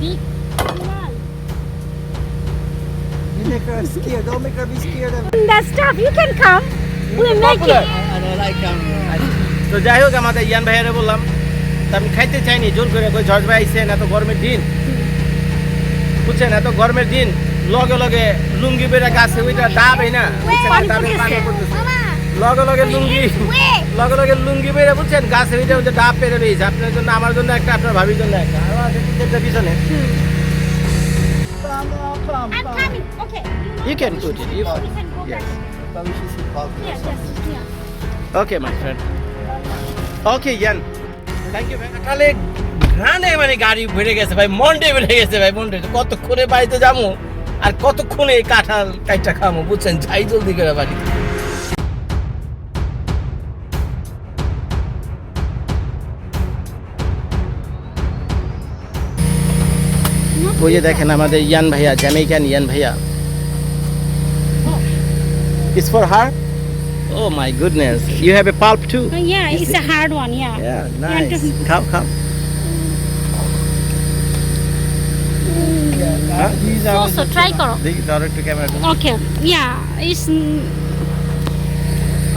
big. You make her scared. Don't make her be scared of That stuff, you can come. We'll make it. তো যাই হোক আমাদের ইয়ান ভাইয়ারে বললাম তা আমি খাইতে চাইনি জোর করে কই ঝড় ভাই আইসেন এত গরমের দিন বুঝছেন এত গরমের দিন লগে লগে লুঙ্গি বেড়ে গাছে ওইটা ডাব এই না বুঝছেন পানি পড়তেছে। লগে লগে লুঙ্গি লগে লগে লুঙ্গি বেড়ে বুঝছেন? গাছে ওইটা ওইটা ডাব পেরে রয়েছে আপনার জন্য আমার জন্য একটা আপনার ভাবির জন্য একটা। আরও আছে তিনটা পিছনে. Okay. You can put it. You You can Yes. Okay my friend okay Ian thank you ভাই তাহলে ঘানে মানে গাড়ি ভরে গেছে ভাই মন্ডে ভরে গেছে ভাই মন্ডে। কতক্ষণে বাড়িতে যাব? আর কতক্ষণে কাঁঠাল কাইটা খামো বুঝছেন? যাই জলদি করে বাড়ি। ওই যে দেখেন আমাদের ইয়ান ভাইয়া জ্যামাইকান ইয়ান ভাইয়া। It's for her oh my goodness you have a pulp to Uh, yeah, it's a hard one, yeah. Yeah, nice. These are Also, try করো। দেখি ধরো Okay, yeah, it's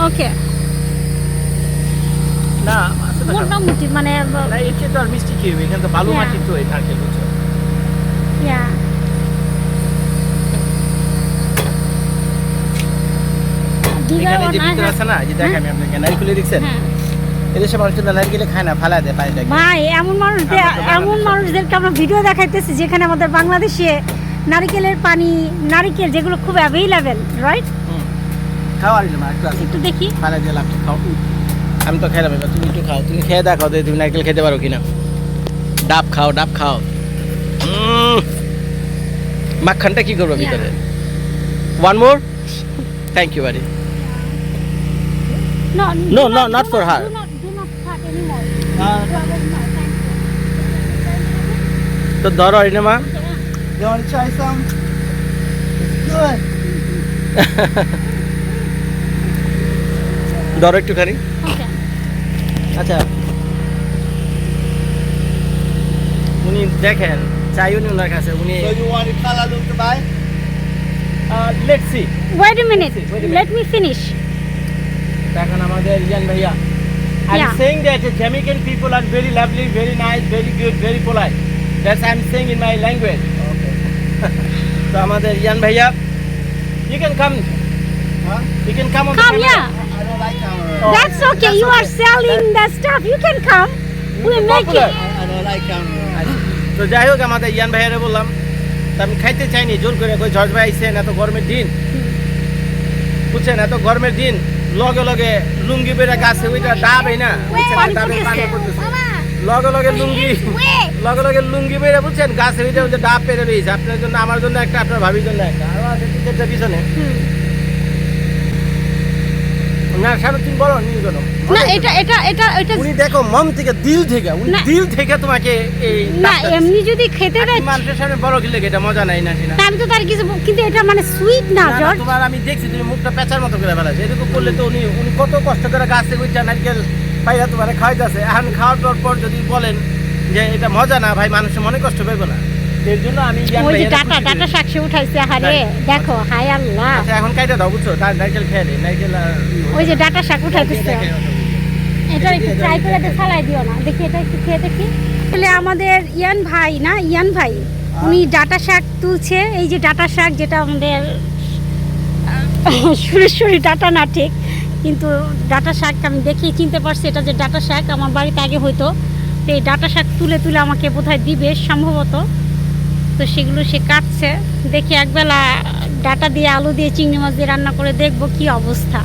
okay. না মোটামুটি মানে না তো আর মিষ্টি কি এখানে তো বালু মাটি তো এই বুঝছ? Yeah. এখানে যে না আছে না যে দেখেন আমি নারকেলে দেখছেন হ্যাঁ। এদেশে মানুষ তো নারকেলে খায় না ফালা দেয় পানিটা ভাই এমন মানুষ এমন মানুষদেরকে আমরা ভিডিও দেখাইতেছি যেখানে আমাদের বাংলাদেশে নারকেলের পানি নারকেল যেগুলো খুব অ্যাভেলেবেল রাইট খাও আর না একটু দেখি। ফালা দিয়ে খাও। আমি তো খেলাম এবার তুমি একটু খাও তুমি খেয়ে দেখাও তুমি নারকেল খেতে পারো কিনা। ডাব খাও ডাব খাও। উম, মাখখানটা কি করব. ভিতরে ওয়ান মোর থ্যাংক ইউ বাড়ি anymore. Uh, No, thank you. তো ধরো এনে মা. ধরো একটুখানি. আচ্ছা উনি দেখেন চাই উনি ওনার কাছে উনি So you want to color look to buy? Let's see Wait a minute. Wait a minute. Let me finish. দেখেন আমাদের ইয়ান ভাইয়া I'm Yeah. saying that the Jamaican people are very lovely, very nice, very good, very polite. That's I'm saying in my language. Okay. তো আমাদের Ian ভাইয়া you can come Huh? you can come on Come, the camera. yeah. I don't like camera. Oh, That's okay. that's You are okay. selling the stuff. You can come. We'll make popular. it. I, I don't like camera. তো যাই হোক আমাদের ইয়ান ভাইয়ারে বললাম তা আমি খাইতে চাইনি জোর করে কই ঝড় ভাই আইসেন এত গরমের দিন। বুঝছেন এত গরমের দিন লগে লগে লুঙ্গি বেড়ে গাছে ওইটা ডাব এই না ডাবে পানি পড়তেছে। লগে লগে লুঙ্গি লগে লগে লুঙ্গি বেড়ে বুঝছেন? গাছে ওইটা ওইটা ডাব পেরে রয়েছে। আপনার জন্য আমার জন্য একটা আপনার ভাবির জন্য একটা। আরও পিছনে। না সাড়ে তিন বড় নিয়ে গেল না এটা এটা এটা এটা উনি দেখো মন থেকে দিল থেকে উনি দিল থেকে তোমাকে এই না এমনি যদি খেতে দেয় মানুষের সামনে বড় কিলে এটা মজা নাই না কিনা আমি তো তার কিছু কিন্তু এটা মানে সুইট না না, না, জর্জ। তোমার আমি দেখছি তুমি মুখটা পেঁচার মতো করে ফেলাছে এরকম করলে তো উনি উনি কত কষ্ট করে গাছ থেকে উঠছে নারকেল পাইরা তোমার খাওয়াইতেছে। এখন খাওয়ার পর পর যদি বলেন যে এটা মজা না ভাই মানুষের মনে কষ্ট পাইবো না। এর জন্য আমি ওই যে ডাটা ডাটা উঠাইছে হারে দেখো হাই আল্লাহ। আচ্ছা এখন কাইটা দাও বুঝছ? তার নারকেল খেয়ে নে নারকেল ওই যে ডাটা শাক উঠাইতেছে। এটা একটু ট্রাই করে দিয়ে ফালাই দিও না। দেখি এটা একটু খেয়ে দেখি। তাহলে আমাদের ইয়ান ভাই না? ইয়ান ভাই উনি ডাটা শাক তুলছে। এই যে ডাটা শাক যেটা আমাদের সুরেশ্বরী ডাটা না ঠিক কিন্তু ডাটা শাক আমি দেখেই চিনতে পারছি এটা যে ডাটা শাক আমার বাড়িতে আগে হইতো। তো এই ডাটা শাক তুলে তুলে আমাকে বোধহয় দিবে সম্ভবত। তো সেগুলো সে কাটছে। দেখি একবেলা ডাটা দিয়ে আলু দিয়ে চিংড়ি মাছ দিয়ে রান্না করে দেখব কি অবস্থা।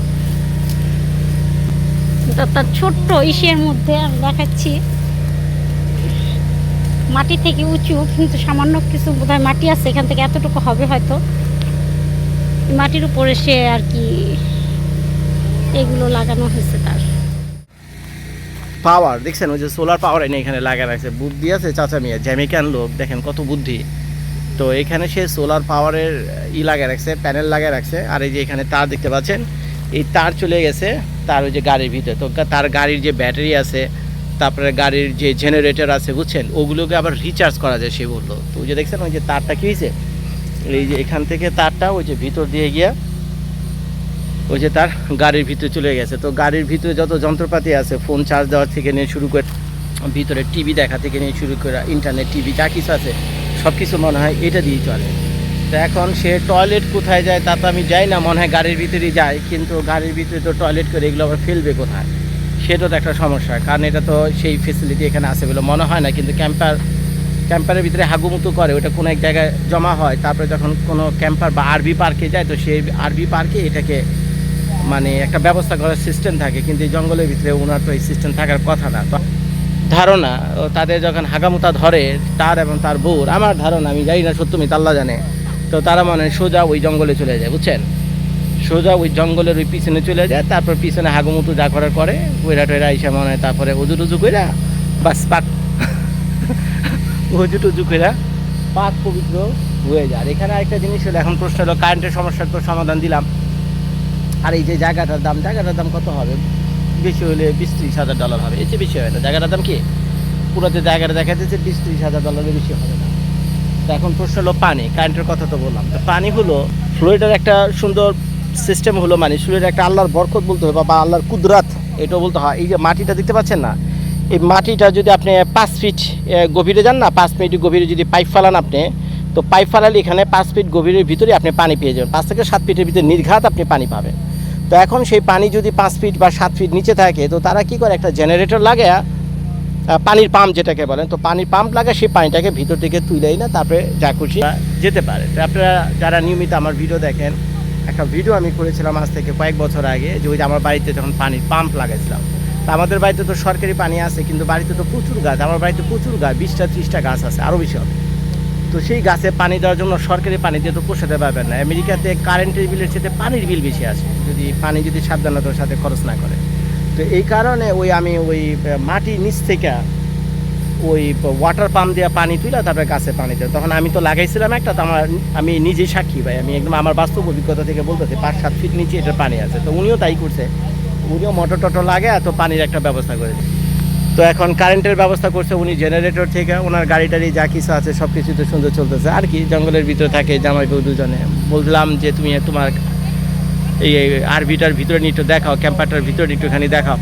তার ছোট্ট ইসের মধ্যে আমি দেখাচ্ছি। মাটি থেকে উঁচু, কিন্তু সামান্য কিছু বোধহয় মাটি আছে, এখান থেকে এতটুকু হবে হয়তো। মাটির উপরে সে আর কি এগুলো লাগানো হয়েছে তার। পাওয়ার দেখছেন? ওই যে সোলার পাওয়ার এনে এখানে লাগা রাখছে। বুদ্ধি আছে, চাচা মিয়া, জ্যামিকান লোক, দেখেন কত বুদ্ধি। তো এখানে সে সোলার পাওয়ারের ই লাগিয়ে রাখছে প্যানেল লাগিয়ে রাখছে। আর এই যে এখানে তার দেখতে পাচ্ছেন, এই তার চলে গেছে তার ওই যে গাড়ির ভিতরে। তো তার গাড়ির যে ব্যাটারি আছে, তারপরে গাড়ির যে জেনারেটর আছে, বুঝছেন? ওগুলোকে আবার রিচার্জ করা যায়, সে বলল। তো ওই যে দেখছেন, ওই যে তারটা কী হয়েছে? এই যে এখান থেকে তারটা ওই যে ভিতর দিয়ে গিয়া ওই যে তার গাড়ির ভিতরে চলে গেছে। তো গাড়ির ভিতরে যত যন্ত্রপাতি আছে ফোন চার্জ দেওয়ার থেকে নিয়ে শুরু করে ভিতরে টিভি দেখা থেকে নিয়ে শুরু করে ইন্টারনেট টিভি যা কিছু আছে সব কিছু মনে হয় এটা দিয়েই চলে। তো এখন সে টয়লেট কোথায় যায় তা তো আমি যাই না, মনে হয় গাড়ির ভিতরেই যায়, কিন্তু গাড়ির ভিতরে তো টয়লেট করে এগুলো আবার ফেলবে কোথায়? সেটা তো একটা সমস্যা, কারণ এটা তো সেই ফেসিলিটি এখানে আছে বলে মনে হয় না, কিন্তু ক্যাম্পার ক্যাম্পারের ভিতরে হাগুমুতু করে, ওটা কোনো এক জায়গায় জমা হয়, তারপরে যখন কোনো ক্যাম্পার বা আরবি পার্কে যায়, তো সেই আরবি পার্কে এটাকে মানে একটা ব্যবস্থা করার সিস্টেম থাকে, কিন্তু এই জঙ্গলের ভিতরে ওনার তো এই সিস্টেম থাকার কথা না। ধারণা তাদের যখন হাগামুতা ধরে তার এবং তার বউর, আমার ধারণা, আমি জানি না সত্য আল্লাহ জানে। তো তারা মানে সোজা ওই জঙ্গলে চলে যায়, বুঝছেন? সোজা ওই জঙ্গলের ওই পিছনে চলে যায়, তারপর পিছনে হাগুমুতু যা করার করে ওইরা টোয়েরা এসে মনে হয় তারপরে উজু টুজু কইরা বাস পাক। উজু টুজু কইরা পাক পবিত্র হয়ে যায়। এখানে আরেকটা জিনিস হলো, এখন প্রশ্ন হলো কারেন্টের সমস্যার তো সমাধান দিলাম। আর এই যে জায়গাটার দাম জায়গাটার দাম কত হবে? বেশি হলে বিশ ত্রিশ হাজার ডলার হবে। এর চেয়ে বেশি হয় না। জায়গাটার দাম কি? পুরোতে জায়গাটা দেখা যাচ্ছে বিশ ত্রিশ হাজার ডলারের বেশি হবে না। তো এখন প্রশ্ন হলো পানি। কারেন্টের কথা তো বললাম। তো পানি হলো ফ্লোরিডার একটা সুন্দর সিস্টেম হলো মানে ফ্লোরিডার একটা আল্লাহর বরকত বলতে হবে বা আল্লাহর কুদরাত, এটাও বলতে হয়। এই যে মাটিটা দেখতে পাচ্ছেন না? এই মাটিটা যদি আপনি পাঁচ ফিট গভীরে যান না, পাঁচ মিনিট গভীরে যদি পাইপ ফালান আপনি, তো পাইপ ফালালে এখানে পাঁচ ফিট গভীরের ভিতরে আপনি পানি পেয়ে যাবেন। পাঁচ থেকে সাত ফিটের ভিতরে নির্ঘাত আপনি পানি পাবেন। তো এখন সেই পানি যদি পাঁচ ফিট বা সাত ফিট নিচে থাকে, তো তারা কি করে? একটা জেনারেটর লাগে পানির পাম্প যেটাকে বলেন, তো পানির পাম্প লাগে সেই পানিটাকে ভিতর থেকে তুলেই না, তারপরে যা খুশি যেতে পারে। তো আপনারা যারা নিয়মিত আমার ভিডিও দেখেন, একটা ভিডিও আমি করেছিলাম আজ থেকে কয়েক বছর আগে, যে ওই যে আমার বাড়িতে যখন পানির পাম্প লাগাইছিলাম, তো আমাদের বাড়িতে তো সরকারি পানি আছে, কিন্তু বাড়িতে তো প্রচুর গাছ, আমার বাড়িতে প্রচুর গাছ, বিশটা ত্রিশটা গাছ আছে আরও বেশি হবে। তো সেই গাছে পানি দেওয়ার জন্য সরকারি পানি দিয়ে তো পোষাতে পারবেন না। আমেরিকাতে কারেন্টের বিলের সাথে পানির বিল বেশি আসে যদি পানি যদি সাবধানতার সাথে খরচ না করে। তো এই কারণে ওই আমি ওই মাটির নিচ থেকে ওই ওয়াটার পাম্প দিয়ে পানি তুলে তারপরে গাছে পানি দেয়। তখন আমি তো লাগাইছিলাম একটা, তো আমার, আমি নিজেই সাক্ষী ভাই। আমি একদম আমার বাস্তব অভিজ্ঞতা থেকে বলতেছি, পাঁচ, সাত ফিট নিচে এটা পানি আছে। তো উনিও তাই করছে। উনিও মোটর টটর লাগে তো পানির একটা ব্যবস্থা করে দিচ্ছে তো এখন কারেন্টের ব্যবস্থা করছে উনি জেনারেটর থেকে, ওনার গাড়ি টাড়ি যা কিছু আছে সব কিছু তো সুন্দর চলতেছে। আর কি, জঙ্গলের ভিতরে থাকে জামাই বউ দুজনে। বললাম যে তুমি তোমার এই আরবিটার ভিতরে নিয়ে একটু দেখাও ক্যাম্পারটার ভিতরে একটুখানি দেখাও।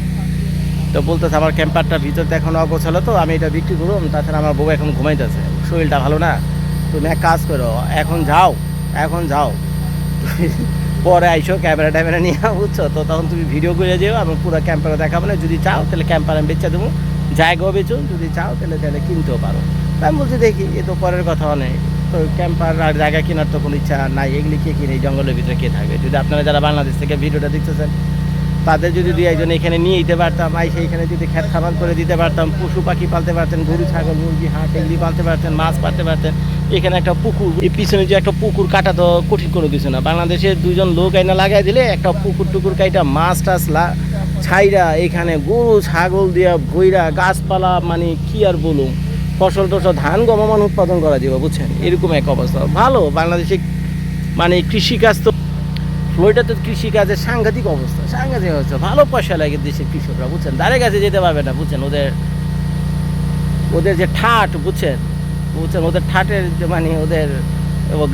তো বলতেছে, আমার ক্যাম্পারটার ভিতর তো এখন অগোছালো তো, আমি এটা বিক্রি করুন তাছাড়া আমার বউ এখন ঘুমাইতেছে। শরীরটা ভালো না। তুমি এক কাজ করো, এখন যাও এখন যাও। পরে আইসো, ক্যামেরা ট্যামেরা নিয়ে বুঝছ? তো তখন তুমি ভিডিও করে যেও আমি পুরো ক্যাম্পারে দেখাবো না। যদি চাও, তাহলে ক্যাম্পার আমি বেচে দেবো। জায়গাও বেচো, যদি চাও, তাহলে তাহলে কিনতেও পারো। আমি বলছি, দেখি, এ তো পরের কথা অনেক। তো ক্যাম্পার আর জায়গা কেনার তো কোনো ইচ্ছা নাই। এগুলি কে কিনে? জঙ্গলের ভিতরে কে থাকবে? যদি আপনারা যারা বাংলাদেশ থেকে ভিডিওটা দেখতেছেন তাদের যদি দুই একজন এখানে নিয়ে যেতে পারতাম, আই সেইখানে যদি খেত খাবার করে দিতে পারতাম, পশু পাখি পালতে পারতেন, গরু, ছাগল, মুরগি, হাঁস, এগুলি পালতে পারতেন, মাছ পালতে পারতেন, এখানে একটা পুকুর পিছনে যে একটা পুকুর কাটা তো কঠিন কোনো কিছু না। বাংলাদেশে দুজন লোক আইনা লাগাই দিলে একটা পুকুর টুকুর কাইটা মাছ টাছ ছাইরা এখানে গরু, ছাগল দিয়া ভইরা গাছপালা মানে কি আর বলুন ফসল টসল ধান গমমান উৎপাদন করা যাবে বুঝছেন? এরকম এক অবস্থা। ভালো, বাংলাদেশে মানে কৃষিকাজ তো ফ্লোরিডাতে কৃষিকাজের সাংঘাতিক অবস্থা। সাংঘাতিক অবস্থা। ভালো পয়সা লাগে দেশের কৃষকরা, বুঝছেন? ধারে কাছে যেতে পারবে না, বুঝছেন? ওদের ওদের যে ঠাট, বুঝছেন? বুঝছেন? ওদের ঠাটের যে মানে ওদের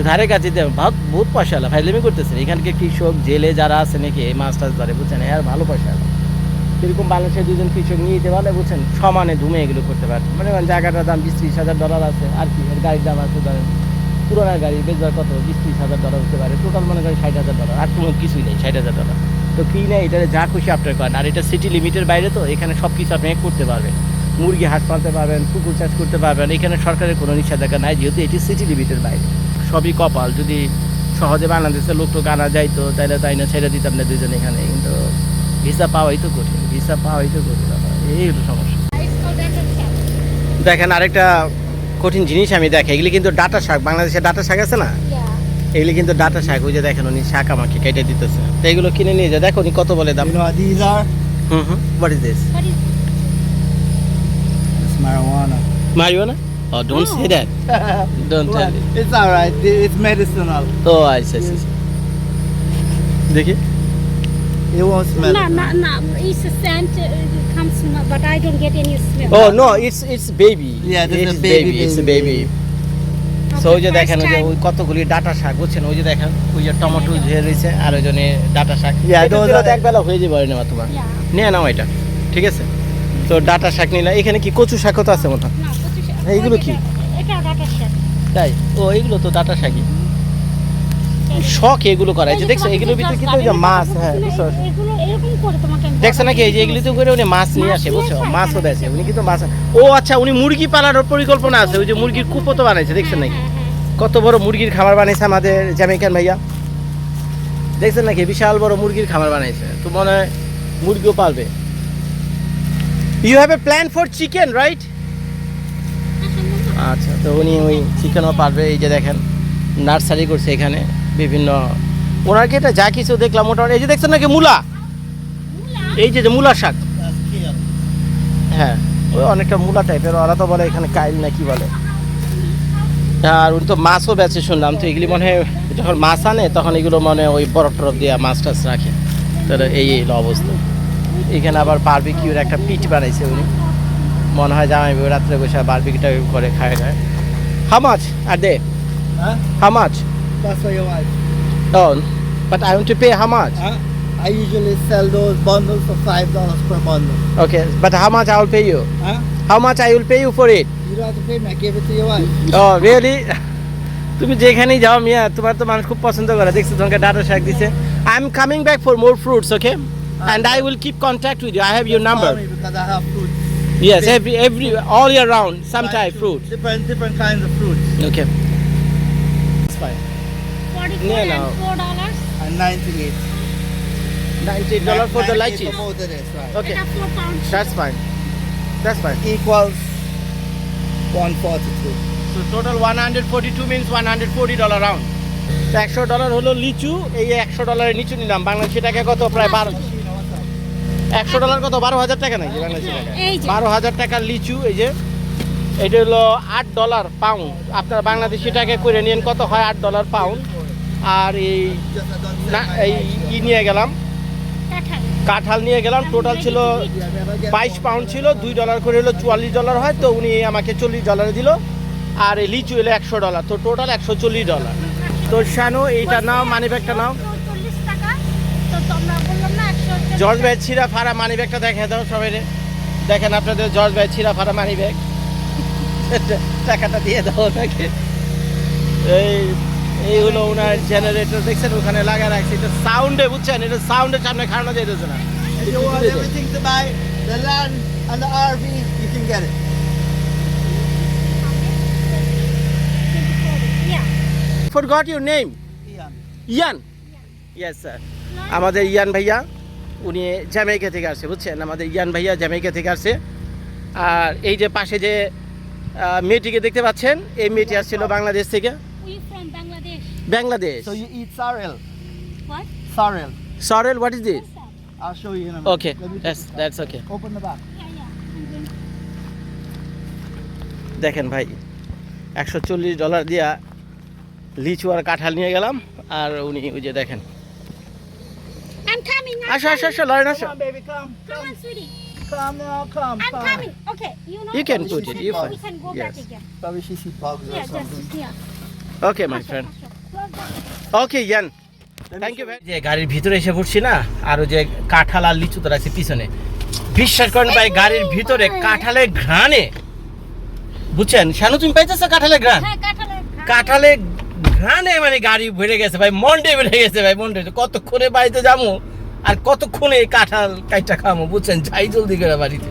ধারে কাছে বহুত বহুত পয়সা হলো ফাইলেমি করতেছেন। এখানকে কৃষক, জেলে যারা আছে নাকি, এই মাছ টাছ ধরে, বুঝছেন? এর ভালো পয়সা হলো এরকম বাংলাদেশের দুজন কৃষক নিয়ে যেতে পারলে, বুঝছেন? সমানে ধুমে এগুলো করতে পারছে মানে জায়গাটার দাম বিশ ত্রিশ হাজার ডলার আছে, আর কি গাড়ির দাম আছে, ধরেন। পুরোনো গাড়ি বেচবার কত? বিশ ত্রিশ হাজার ডলার হতে পারে। টোটাল মনে করেন ষাট হাজার ডলার আর কোনো কিছুই নেই ষাট হাজার ডলার তো কি নেই? এটা যা খুশি আপনার করেন। আর এটা সিটি লিমিটের বাইরে তো এখানে সব কিছু আপনি করতে পারবেন। মুরগি হাঁস পালতে পারবেন কুকুর চাষ করতে পারবেন। এখানে সরকারের কোনো নিষেধাজ্ঞা নাই যেহেতু এটি সিটি লিমিটের বাইরে। সবই কপাল। যদি সহজে বাংলাদেশের লোক টোক আনা যাইতো তাহলে তাই না ছেড়ে দিতাম না দুজন এখানে। কিন্তু ভিসা পাওয়াই তো কঠিন। ভিসা পাওয়াই তো কঠিন। এই হলো সমস্যা। দেখেন আরেকটা কঠিন জিনিস আমি দেখি এগুলি কিন্তু ডাটা শাক বাংলাদেশে ডাটা শাক আছে না এগুলি কিন্তু ডাটা শাক ওই যে দেখেন উনি শাক আমাকে কেটে দিতেছে তো এগুলো কিনে নিয়ে যা দেখো উনি কত বলে দাম? Hmm hmm what is this marijuana. মারিও না ও don't say that don't tell What? It's alright. It's medicinal. ও। দেখি It won't smell. No, it. no, no. It's a scent. It comes, from- but I don't get any smell. Oh no it's it's baby Yeah, this is it's a baby baby, baby, baby Okay, so ওই যে দেখেন ওই যে ওই কতগুলি data শাক বুঝছেন ওই যে দেখেন ওই যে টমেটো ঝুয়ে রয়েছে আর ওই জন্য ডাটা শাক একবেলা হয়ে যাবে নেওয়া তোমার Yeah. নিয়ে নাও এটা ঠিক আছে তো ডাটা শাক নিলে এখানে কি কচু শাকও তো আছে No, শাক। এইগুলো কি? যেটা- এটা ডাটা শাক। তাই ও এগুলো তো ডাটা শাকই শখ এগুলো করা যে দেখছ এগুলোর ভিতরে কিন্তু ওই যে মাছ হ্যাঁ দেখছ নাকি? এই যে বলছি। এগুলি তো করে উনি মাছ নিয়ে আসে বুঝছ? মাছও হ্যাঁ, বেছে উনি কিন্তু মাছ ও আচ্ছা উনি মুরগি পালানোর পরিকল্পনা আছে ওই যে মুরগির কুপো তো বানাইছে দেখছেন নাকি? হ্যাঁ, হ্যাঁ, কত বড় মুরগির খামার বানাইছে আমাদের জ্যামাইকান ভাইয়া। দেখছেন নাকি? বিশাল বড় মুরগির খামার বানাইছে তো মনে হয় মুরগিও পালবে। You have a plan for chicken right হ্যাঁ। আচ্ছা তো উনি ওই চিকেনও পারবে এই যে দেখেন নার্সারি করছে এখানে। বিভিন্ন ওনার এটা যা কিছু দেখলাম মোটামুটি এই যে দেখছেন নাকি মূলা? এই যে মূলা শাক। হ্যাঁ ওই অনেকটা মূলা টাইপের ওরা তো বলে এখানে কাইল না কি বলে। আর উনি তো মাছও বেচে শুনলাম তো এগুলি মনে হয় যখন মাছ আনে তখন এগুলো মনে ওই বরফ টরফ দিয়ে মাছ টাছ রাখে। তাহলে এই এই অবস্থা। এখানে আবার বারবিকিউর একটা পিঠ বানাইছে উনি। মনে হয় জামাই রাত্রে বসে বারবিকিউটা করে খায় খায় হাউ মাছ আর দে। Huh? How much That's for your wife. Oh but I want to pay how much Huh? I usually sell those bundles for five dollars per bundle. Okay but how much I will pay you Huh? How much I will pay you for it You don't have to pay me. I gave it to your wife. Oh really তুমি যেখানেই যাও মিয়া তোমার তো মানুষ খুব পছন্দ করে দেখছো তোমাকে ডাটা শাক দিছে I am coming back for more fruits okay and I will keep contact with you I have your number Call me because I have fruits. Yes every every all year round some Like type to- fruit Different, different kinds of fruits. Okay Forty-four Yeah, and no. four dollars. And 98. Ninety dollar for the 98 lychee for both this, right? Okay এটা four pounds. That's fine that's fine Equals 142. তো total one hundred forty two means one hundred forty dollar round তো একশো dollar হলো লিচু এই একশো ডলারের লিচু নিলাম বাংলাদেশি টাকা কত প্রায় বারো একশো ডলার কত বারো হাজার টাকা নাকি বাংলাদেশি টাকা এই যে। বারো হাজার টাকার লিচু এই যে এটা হলো আট ডলার পাউন্ড আপনার বাংলাদেশি টাকা করে নিন কত হয় আট ডলার পাউন্ড আর এই এই ই নিয়ে গেলাম। কাঁঠাল। নিয়ে গেলাম। টোটাল ছিল বাইশ পাউন্ড ছিল দুই ডলার করে হলো চুয়াল্লিশ ডলার হয় তো উনি আমাকে চল্লিশ ডলারে দিল। আর এই লিচু এলো একশো ডলার তো টোটাল একশো চল্লিশ ডলার তো শানু এইটা নাও মানি ব্যাগটা নাও। জর্জ ভাই ছিঁড়া ফাড়া মানি ব্যাগটা দেখে দাও সবাই দেখেন আপনাদের জর্জ ভাই ছিঁড়া ফাড়া মানি ব্যাগ টাকাটা দিয়ে দাও তাকে এই এই হলো ওনার জেনারেটর দেখছেন ওখানে লাগা রাখছে। এটা সাউন্ডে বুঝছেন? এটা সাউন্ডের সামনে খাওয়ানো যাইতেছে না। Forgot your name? Ian. Ian yes sir আমাদের ইয়ান ভাইয়া উনি জ্যামাইকা থেকে আসছে বুঝছেন? আমাদের ইয়ান ভাইয়া জ্যামাইকা থেকে আসছে। আর এই যে পাশে যে মেয়েটিকে দেখতে পাচ্ছেন এই মেয়েটি আসছিল বাংলাদেশ থেকে। Bangladesh. So you eat sorrel. What? Sorrel. What is this What's that? I'll show you in a minute. take it. That's okay Open the back. Yeah, yeah. দেখেন ভাই একশো চল্লিশ ডলার দিয়া লিচু আর কাঁঠাল নিয়ে গেলাম আর উনি ওই যে দেখেন I'm coming. I'm আসো আসো আসো লরেন আসো Come on, baby, come. Come on, sweetie. Come now, come. I'm come. coming. Okay. You know. You can put it, you go- fine. We can Yes. Probably she see bugs or something. just yeah. Okay my friend Close that. Okay Ian thank you ভাই যে গাড়ির ভিতরে এসে পড়ছি না আর যে কাঁঠাল আর লিচু তো রাখছি পিছনে। বিশ্বাস করেন ভাই গাড়ির ভিতরে কাঁঠালের ঘ্রাণে। বুঝছেন? শানু তুমি পাইতেছো কাঁঠালের ঘ্রাণ? হ্যাঁ, কাঁঠালের কাঁঠালে ঘ্রাণে মানে গাড়ি ভরে গেছে ভাই মন্ডে ভরে গেছে ভাই মন্ডে। কতক্ষণে বাড়িতে যাব? আর কতক্ষণে এই কাঁঠাল কাইটা খামো? বুঝছেন? যাই জলদি করে বাড়িতে।